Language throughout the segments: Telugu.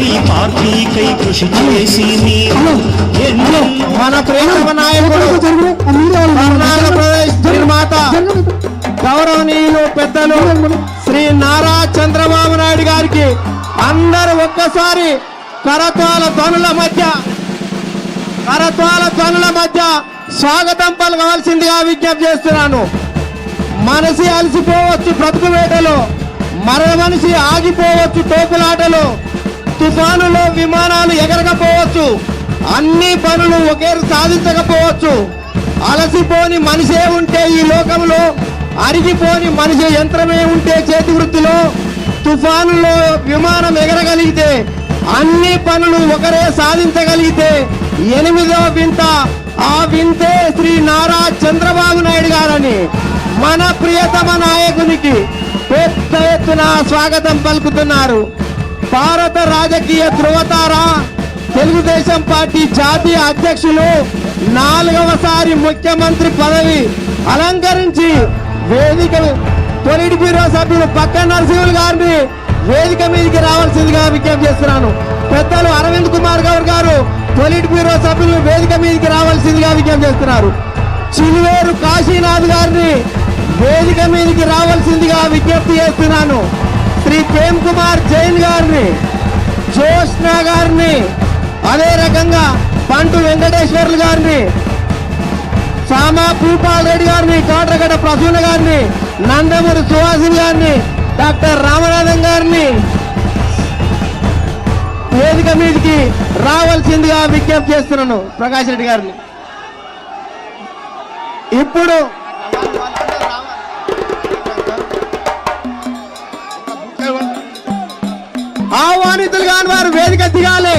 కై పార్టీకై కృషి చేసి నీవు మన ప్రియతమ నాయకుడు నిర్మాత గౌరవనీయులు పెద్దలు శ్రీ నారా చంద్రబాబు నాయుడు గారికి అందరూ ఒక్కసారి కరతాల ధ్వనుల మధ్య కరతాల ధ్వనుల మధ్య స్వాగతం పలకవలసిందిగా విజ్ఞప్తి చేస్తున్నాను. మనసి అలసిపోవచ్చు బ్రతుకు వేటలో మర మనిషి ఆగిపోవచ్చు తోపులాటలో. తుఫానులో విమానాలు ఎగరకపోవచ్చు. అన్ని పనులు ఒకేరు సాధించకపోవచ్చు. అలసిపోని మనిషే ఉంటే ఈ లోకంలో అరిగిపోని మనిషి యంత్రమే ఉంటే చేతి వృత్తిలో. తుఫానులో విమానం ఎగరగలిగితే అన్ని పనులు ఒకరే సాధించగలిగితే ఎనిమిదవ వింత ఆ వింతే శ్రీ నారా చంద్రబాబు నాయుడు గారని మన ప్రియతమ నాయకునికి పెద్ద ఎత్తున స్వాగతం పలుకుతున్నారు. భారత రాజకీయ ధృవతార తెలుగుదేశం పార్టీ జాతీయ అధ్యక్షులు నాలుగవసారి ముఖ్యమంత్రి పదవి అలంకరించి వేదిక పొలిట్ బ్యూరో సభ్యులు పక్క నరసింహులు గారిని వేదిక మీదకి రావాల్సిందిగా విజ్ఞప్తి చేస్తున్నాను. పెద్దలు అరవింద్ కుమార్ గౌర్ గారు పొలిట్ బ్యూరో సభ్యులు వేదిక మీదకి రావాల్సిందిగా విజ్ఞప్తి చేస్తున్నారు. చిలువేరు కాశీనాథ్ గారిని వేదిక మీదకి రావాల్సిందిగా విజ్ఞప్తి చేస్తున్నాను. శ్రీ ప్రేమ్ కుమార్ జైన్ గారిని జోష్ణ గారిని అదే రకంగా పంటు వెంకటేశ్వర్లు గారిని సామా భూపాల్ రెడ్డి గారిని కోటరగడ్డ ప్రసూన గారిని నందమూరి సుహాసిని గారిని డాక్టర్ రామనాథన్ గారిని వేదిక మీదకి రావాల్సిందిగా విజ్ఞప్తి చేస్తున్నాను ప్రకాష్ రెడ్డి గారిని. ఇప్పుడు ఆహ్వానితులు కాని వారు వేదిక దిగాలి.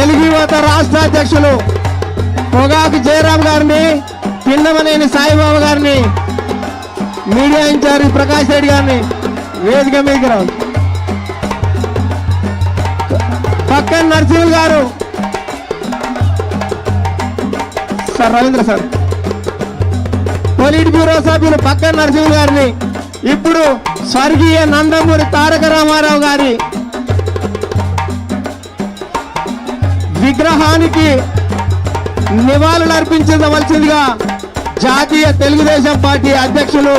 తెలుగు యువత రాష్ట్ర అధ్యక్షులు పొగాకు జయరాం గారిని పిన్నమనేని సాయిబాబా గారిని మీడియా ఇన్ఛార్జ్ ప్రకాష్ రెడ్డి గారిని వేదిక మీదకి రావు పక్కన నరసింహులు గారు. Sir Ravindra sir. Polit bureau సభ్యులు పక్కన నరసింహులు గారిని ఇప్పుడు స్వర్గీయ నందమూరి తారక రామారావు గారి విగ్రహానికి నివాళులు అర్పించవలసిందిగా జాతీయ తెలుగుదేశం పార్టీ అధ్యక్షులు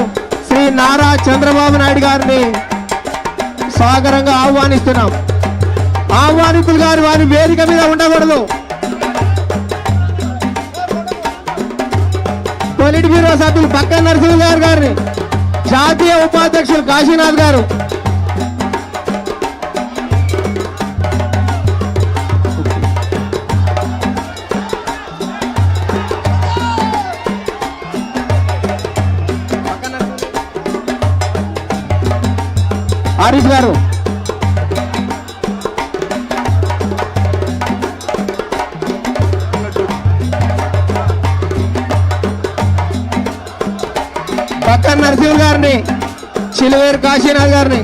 శ్రీ నారా చంద్రబాబు నాయుడు గారిని సాగరంగా ఆహ్వానిస్తున్నాం. ఆహ్వానితులు గారు వారి వేదిక మీద ఉండకూడదు. పొలిట్ బ్యూరో సభ్యులు పక్క నరసింహ గారు గారిని జాతీయ ఉపాధ్యక్షులు కాశీనాథ్ గారు ఆరిఫ్ గారు. పక్కన నరసింహ గారిని చిలువేరు కాశీనాథ్ గారిని.